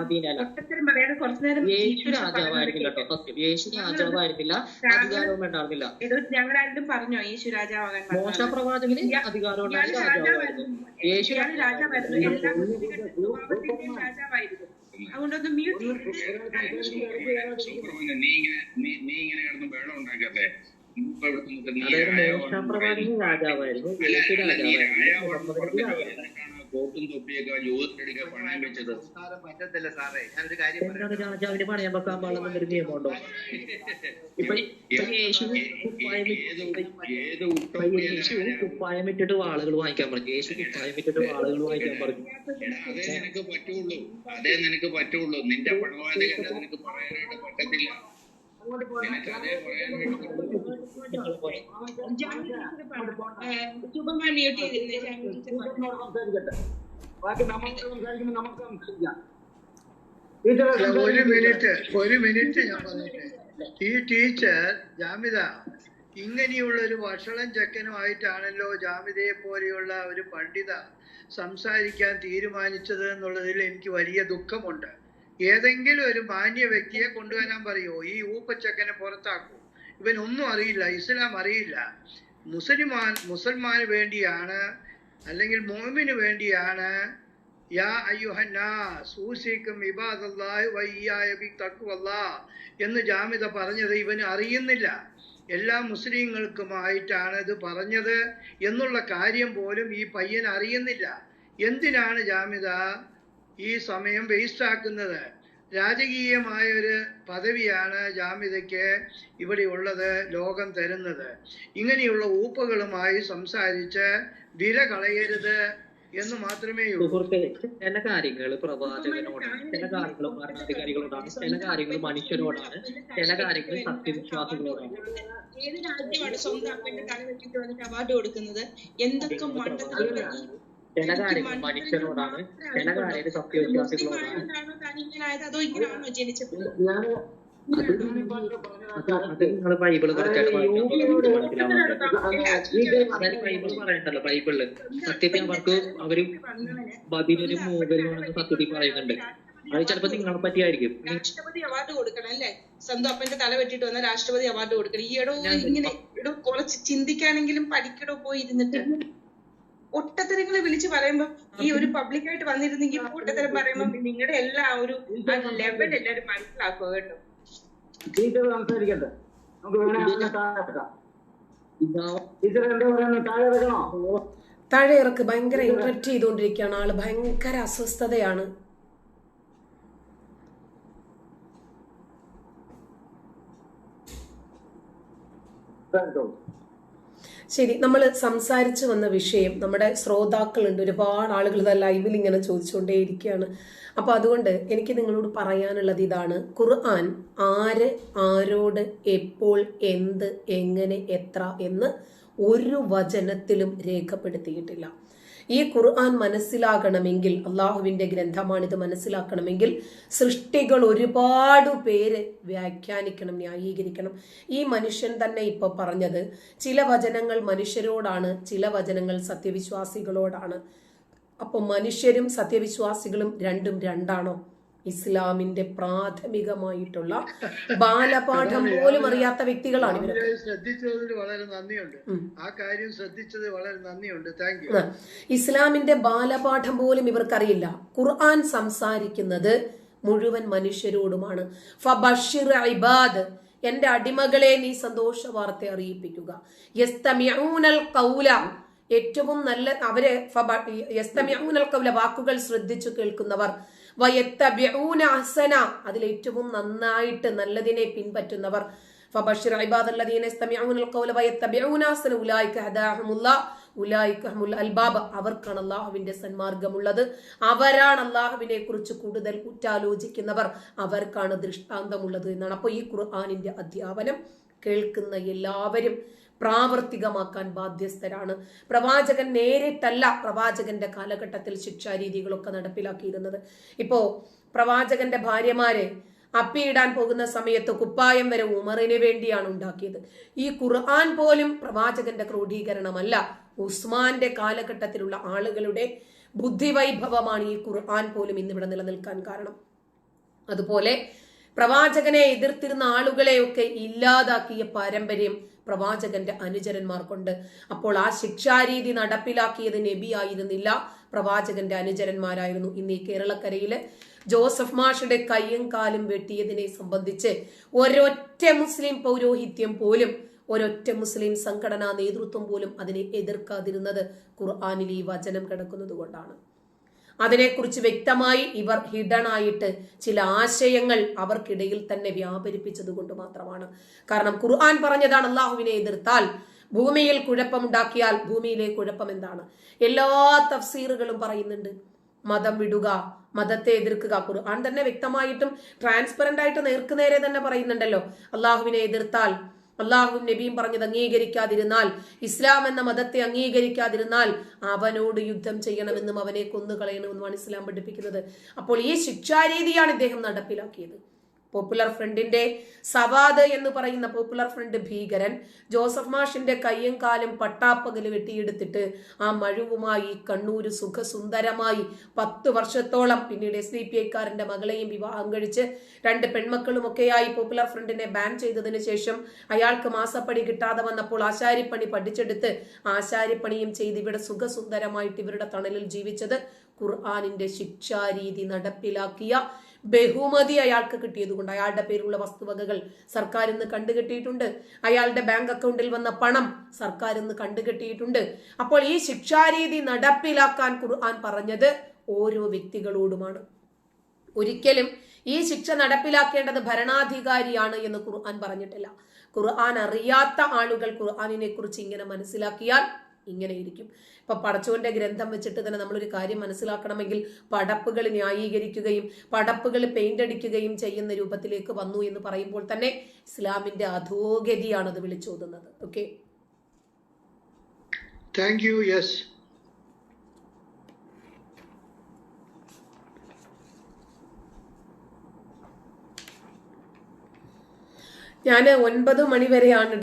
കുറച്ചു നേരം യേശു രാജാവായിരുന്നില്ല കേട്ടോ സത്യം. യേശു രാജാവായിരുന്നില്ല അധികാരവും ഉണ്ടായിരുന്നില്ല. ഏതോ ഞങ്ങളാരും പറഞ്ഞോ യേശു രാജാവാകാൻ മോശ പ്രവാചകന് അധികാരം ഉണ്ടായിരുന്ന രാജാവായിരുന്നു. യേശു ഇയാൾ രാജാവായിരുന്നു. എല്ലാ മുസ്ലിങ്ങളുടെ സ്വഭാവത്തിന്റെയും രാജാവായിരുന്നു. അതുകൊണ്ടൊന്ന് മ്യൂട്ട് സൂപ്പർമാനെ നീ ഇങ്ങനെ നീ നീ ഇങ്ങനെ കിടന്ന് ബഹളം ഉണ്ടാക്കട്ടെ. ഇപ്പൊ ഇവിടെ നമുക്ക് നീ അതായത് മോശ പ്രവാചകൻ രാജാവായിരുന്നു. യേശു രാജാവായിരുന്നു. കോട്ടും തൊപ്പിയൊക്കെ ജ്യോതിഷെടുക്കാൻ പണയം വെച്ചത്. പറ്റത്തില്ല സാറേ. ഞാനൊരു കാര്യം രാജാവിന് പണയം വെക്കാൻ പാടില്ലെന്ന് ഒരു നിയമമുണ്ടോ യേശു കുപ്പായം ഇട്ടിട്ട് വാളുകൾ വാങ്ങിക്കാൻ പറഞ്ഞു. യേശു കുപ്പായം ഇട്ടിട്ട് വാളുകൾ വാങ്ങിക്കാൻ പറഞ്ഞു. അതേ നിനക്ക് പറ്റുള്ളൂ. അതേ നിനക്ക് പറ്റുള്ളൂ. നിന്റെ പണവാദികൾ നിനക്ക് പറയാനായിട്ട് പറ്റത്തില്ല. നിനക്ക് അതേ പറയാനായിട്ട് ഒരു മിനിറ്റ് ഒരു മിനിറ്റ് ഞാൻ പറഞ്ഞിട്ട് ഈ ടീച്ചർ ജാമിത ഇങ്ങനെയുള്ള ഒരു വഷളം ചെക്കനുമായിട്ടാണല്ലോ ജാമിതയെ പോലെയുള്ള ഒരു പണ്ഡിത സംസാരിക്കാൻ തീരുമാനിച്ചത് എന്നുള്ളതിൽ എനിക്ക് വലിയ ദുഃഖമുണ്ട്. ഏതെങ്കിലും ഒരു മാന്യ വ്യക്തിയെ കൊണ്ടുവരാൻ പറയുമോ ഈ ഊപ്പച്ചക്കനെ പുറത്താക്കൂ. ഇവൻ ഒന്നും അറിയില്ല ഇസ്ലാം അറിയില്ല. മുസൽമാൻ മുസൽമാന് വേണ്ടിയാണ് അല്ലെങ്കിൽ മോമിന് വേണ്ടിയാണ് യാ എന്ന് ജാമിത പറഞ്ഞത് ഇവന് അറിയുന്നില്ല. എല്ലാ മുസ്ലിങ്ങൾക്കുമായിട്ടാണ് ഇത് പറഞ്ഞത് എന്നുള്ള കാര്യം പോലും ഈ പയ്യൻ അറിയുന്നില്ല. എന്തിനാണ് ജാമിത ഈ സമയം വേസ്റ്റ് ആക്കുന്നത്? രാജകീയമായ ഒരു പദവിയാണ് ജാമ്യതയ്ക്ക് ഇവിടെ ഉള്ളത് ലോകം തരുന്നത്. ഇങ്ങനെയുള്ള ഊപ്പകളുമായി സംസാരിച്ച് വില കളയരുത് എന്ന് മാത്രമേ ഉള്ളൂ. സുഹൃത്തെ ചില കാര്യങ്ങൾ പ്രവാചകനോടാണ് ചില കാര്യങ്ങൾ ഭരണാധികാരികളോടാണ് ചില കാര്യങ്ങൾ മനുഷ്യരോടാണ് ചില കാര്യങ്ങൾ സത്യവിശ്വാസികളോടാണ്. ഏത് രാജ്യമാണ് സ്വന്തം അപ്പന്റെ തല വെച്ചിട്ട് വന്നിട്ട് അവാർഡ് കൊടുക്കുന്നത്? എന്തൊക്കെ മണ്ടത്തരം ചില കാര്യങ്ങൾ മനുഷ്യരോടാണ് ചില കാര്യങ്ങൾ സത്യവിശ്വാസികളോടാണ് ഞാൻ നിങ്ങൾ ബൈബിൾ ബൈബിൾ പറയണ്ടല്ലോ ബൈബിളിൽ സത്യത്തിൽ അവർക്ക് അവർ ബദിലൊരു മൂകരുമാണെന്ന് സത്യത്തിൽ പറയുന്നുണ്ട്. അത് ചിലപ്പോ നിങ്ങളെ പറ്റിയായിരിക്കും. രാഷ്ട്രപതി അവാർഡ് കൊടുക്കണം അല്ലേ? സ്വന്തം അപ്പന്റെ തല വെട്ടിട്ട് വന്ന രാഷ്ട്രപതി അവാർഡ് കൊടുക്കണം. ഈ ഇടോ ഇങ്ങനെ ഇടോ കുറച്ച് ചിന്തിക്കാനെങ്കിലും പഠിക്കടോ പോയി ഇരുന്നിട്ട് ഒട്ടത്തരങ്ങളെ വിളിച്ച് പറയുമ്പോ ഈ ഒരു പബ്ലിക്കായിട്ട് വന്നിരുന്നെങ്കിൽ പൊട്ടത്തരം പറയുമ്പോ നിങ്ങളുടെ എല്ലാ ഒരു ലെവൽ എല്ലാരും മനസ്സിലാക്കുക കേട്ടോ. സംസാരിക്കട്ടെ. നമുക്ക് വേണേ താഴെ വെക്കാം ഇതാ. ടീച്ചർ എന്താ പറയുന്നത് താഴെ വെക്കണോ താഴെ ഇറക്ക്. ഭയങ്കര ഇന്ററപ്റ്റ് ചെയ്തുകൊണ്ടിരിക്കുകയാണ് ആൾ. ഭയങ്കര അസ്വസ്ഥതയാണ്. കേട്ടോ. ശരി നമ്മൾ സംസാരിച്ചു വന്ന വിഷയം നമ്മുടെ ശ്രോതാക്കളുണ്ട് ഒരുപാട് ആളുകൾ ഇത് ലൈവിൽ ഇങ്ങനെ ചോദിച്ചുകൊണ്ടേയിരിക്കുകയാണ് അപ്പോൾ അതുകൊണ്ട് എനിക്ക് നിങ്ങളോട് പറയാനുള്ളത് ഇതാണ്. ഖുർആൻ ആര് ആരോട് എപ്പോൾ എന്ത് എങ്ങനെ എത്ര എന്ന് ഒരു വചനത്തിലും രേഖപ്പെടുത്തിയിട്ടില്ല. ഈ ഖുർആൻ മനസ്സിലാകണമെങ്കിൽ അള്ളാഹുവിന്റെ ഗ്രന്ഥമാണിത് മനസ്സിലാക്കണമെങ്കിൽ സൃഷ്ടികൾ ഒരുപാട് പേര് വ്യാഖ്യാനിക്കണം ന്യായീകരിക്കണം. ഈ മനുഷ്യൻ തന്നെ ഇപ്പൊ പറഞ്ഞത് ചില വചനങ്ങൾ മനുഷ്യരോടാണ് ചില വചനങ്ങൾ സത്യവിശ്വാസികളോടാണ്. അപ്പോൾ മനുഷ്യരും സത്യവിശ്വാസികളും രണ്ടും രണ്ടാണോ? ഇസ്ലാമിന്റെ പ്രാഥമികമായിട്ടുള്ള ബാലപാഠം പോലും അറിയാത്ത വ്യക്തികളാണ് ശ്രദ്ധിച്ചതിൽ വളരെ നന്ദിയുണ്ട്. ആ കാര്യം ശ്രദ്ധിച്ചത് വളരെ നന്ദിയുണ്ട്. താങ്ക് യു ഇസ്ലാമിന്റെ ബാലപാഠം പോലും ഇവർക്കറിയില്ല. ഖുർആൻ സംസാരിക്കുന്നത് മുഴുവൻ മനുഷ്യരോടുമാണ്. ഫബഷിർ ഇബാദ് എന്റെ അടിമകളെ നീ സന്തോഷ വാർത്ത അറിയിപ്പിക്കുക. ഏറ്റവും നല്ല അവർ വാക്കുകൾ ശ്രദ്ധിച്ചു കേൾക്കുന്നവർ വയത്തബിഊന അഹ്സന അതിൽ ഏറ്റവും നന്നായിട്ട് നല്ലതിനെ പിൻപറ്റുന്നവർ. ഇബാദല്ലദീന ഖൗല അൽബാബ്. അവർക്കാണ് അള്ളാഹുവിന്റെ സന്മാർഗമുള്ളത്. അവരാണ് അള്ളാഹുവിനെ കുറിച്ച് കൂടുതൽ ഉറ്റാലോചിക്കുന്നവർ. അവർക്കാണ് ദൃഷ്ടാന്തമുള്ളത് എന്നാണ്. അപ്പോൾ ഈ ഖുർആാനിന്റെ അധ്യാപനം കേൾക്കുന്ന എല്ലാവരും പ്രാവർത്തികമാക്കാൻ ബാധ്യസ്ഥരാണ്. പ്രവാചകൻ നേരിട്ടല്ല പ്രവാചകന്റെ കാലഘട്ടത്തിൽ ശിക്ഷാരീതികളൊക്കെ നടപ്പിലാക്കിയിരുന്നത്. ഇപ്പോ പ്രവാചകന്റെ ഭാര്യമാരെ അപ്പിയിടാൻ പോകുന്ന സമയത്ത് കുപ്പായം വരെ ഉമറിന് വേണ്ടിയാണ് ഉണ്ടാക്കിയത്. ഈ ഖുർആൻ പോലും പ്രവാചകന്റെ ക്രോഡീകരണമല്ല. ഉസ്മാന്റെ കാലഘട്ടത്തിലുള്ള ആളുകളുടെ ബുദ്ധിവൈഭവമാണ് ഈ ഖുർആൻ പോലും ഇന്നിവിടെ നിലനിൽക്കാൻ കാരണം. അതുപോലെ പ്രവാചകനെ എതിർത്തിരുന്ന ആളുകളെയൊക്കെ ഇല്ലാതാക്കിയ പാരമ്പര്യം പ്രവാചകന്റെ അനുചരന്മാർക്കുണ്ട്. അപ്പോൾ ആ ശിക്ഷാരീതി നടപ്പിലാക്കിയത് നബി ആയിരുന്നില്ല പ്രവാചകന്റെ അനുചരന്മാരായിരുന്നു ഇന്ന് ഈ കേരളക്കരയിൽ. ജോസഫ് മാഷയുടെ കയ്യും കാലും വെട്ടിയതിനെ സംബന്ധിച്ച് ഒരൊറ്റ മുസ്ലിം പൗരോഹിത്യം പോലും ഒരൊറ്റ മുസ്ലിം സംഘടനാ നേതൃത്വം പോലും അതിനെ എതിർക്കാതിരുന്നത് ഖുർആാനിൽ ഈ വചനം കിടക്കുന്നത് കൊണ്ടാണ് അതിനെക്കുറിച്ച് വ്യക്തമായി ഇവർ ഹിഡണായിട്ട് ചില ആശയങ്ങൾ അവർക്കിടയിൽ തന്നെ വ്യാപരിപ്പിച്ചത് കൊണ്ട് മാത്രമാണ്. കാരണം ഖുർആൻ പറഞ്ഞതാണ് അള്ളാഹുവിനെ എതിർത്താൽ ഭൂമിയിൽ കുഴപ്പമുണ്ടാക്കിയാൽ ഭൂമിയിലെ കുഴപ്പം എന്താണ്? എല്ലാ തഫ്സീറുകളും പറയുന്നുണ്ട്. മതം വിടുക മതത്തെ എതിർക്കുക. ഖുർആൻ തന്നെ വ്യക്തമായിട്ടും ട്രാൻസ്പെറന്റ് ആയിട്ട് നേർക്കുനേരെ തന്നെ പറയുന്നുണ്ടല്ലോ. അള്ളാഹുവിനെ എതിർത്താൽ അള്ളാഹുവും നബിയും പറഞ്ഞത് അംഗീകരിക്കാതിരുന്നാൽ ഇസ്ലാം എന്ന മതത്തെ അംഗീകരിക്കാതിരുന്നാൽ അവനോട് യുദ്ധം ചെയ്യണമെന്നും അവനെ കൊന്നുകളയണമെന്നുമാണ് ഇസ്ലാം പഠിപ്പിക്കുന്നത്. അപ്പോൾ ഈ ശിക്ഷാരീതിയാണ് ഇദ്ദേഹം നടപ്പിലാക്കിയത്. പോപ്പുലർ ഫ്രണ്ടിന്റെ സവാദ് എന്ന് പറയുന്ന പോപ്പുലർ ഫ്രണ്ട് ഭീകരൻ ജോസഫ് മാഷിന്റെ കയ്യും കാലും പട്ടാപ്പകൽ വെട്ടിയെടുത്തിട്ട് ആ മഴുവുമായി കണ്ണൂര് സുഖസുന്ദരമായി പത്ത് വർഷത്തോളം പിന്നീട് എസ് ഡി പി ഐക്കാരന്റെ മകളെയും വിവാഹം കഴിച്ച് രണ്ട് പെൺമക്കളുമൊക്കെയായി പോപ്പുലർ ഫ്രണ്ടിനെ ബാൻ ചെയ്തതിന് ശേഷം അയാൾക്ക് മാസപ്പടി കിട്ടാതെ വന്നപ്പോൾ ആശാരിപ്പണി പഠിച്ചെടുത്ത് ആശാരിപ്പണിയും ചെയ്ത് ഇവിടെ സുഖസുന്ദരമായിട്ട് ഇവരുടെ തണലിൽ ജീവിച്ചത് ഖുർആാനിന്റെ ശിക്ഷാരീതി നടപ്പിലാക്കിയ ബഹുമതി അയാൾക്ക് കിട്ടിയതുകൊണ്ട് അയാളുടെ പേരിലുള്ള വസ്തുവകകൾ സർക്കാർ ഇന്ന് കണ്ടുകെട്ടിയിട്ടുണ്ട്. അയാളുടെ ബാങ്ക് അക്കൗണ്ടിൽ വന്ന പണം സർക്കാർ ഇന്ന് കണ്ടുകെട്ടിയിട്ടുണ്ട്. അപ്പോൾ ഈ ശിക്ഷാരീതി നടപ്പിലാക്കാൻ ഖുർആൻ പറഞ്ഞത് ഓരോ വ്യക്തികളോടുമാണ്. ഒരിക്കലും ഈ ശിക്ഷ നടപ്പിലാക്കേണ്ടത് ഭരണാധികാരിയാണ് എന്ന് ഖുർആൻ പറഞ്ഞിട്ടില്ല. ഖുർആൻ അറിയാത്ത ആളുകൾ ഖുർആാനിനെ കുറിച്ച് ഇങ്ങനെ മനസ്സിലാക്കിയാൽ ഇങ്ങനെ ഇരിക്കും ഇപ്പൊ പടച്ചോന്റെ ഗ്രന്ഥം വെച്ചിട്ട് തന്നെ നമ്മളൊരു കാര്യം മനസ്സിലാക്കണമെങ്കിൽ പടപ്പുകൾ ന്യായീകരിക്കുകയും പടപ്പുകൾ പെയിന്റ് അടിക്കുകയും ചെയ്യുന്ന രൂപത്തിലേക്ക് വന്നു എന്ന് പറയുമ്പോൾ തന്നെ ഇസ്ലാമിന്റെ അധോഗതിയാണ് അത് വിളിച്ചോതുന്നത്. ഓക്കെ താങ്ക് യു യെസ് ഞാൻ ഒൻപത് മണി വരെയാണ്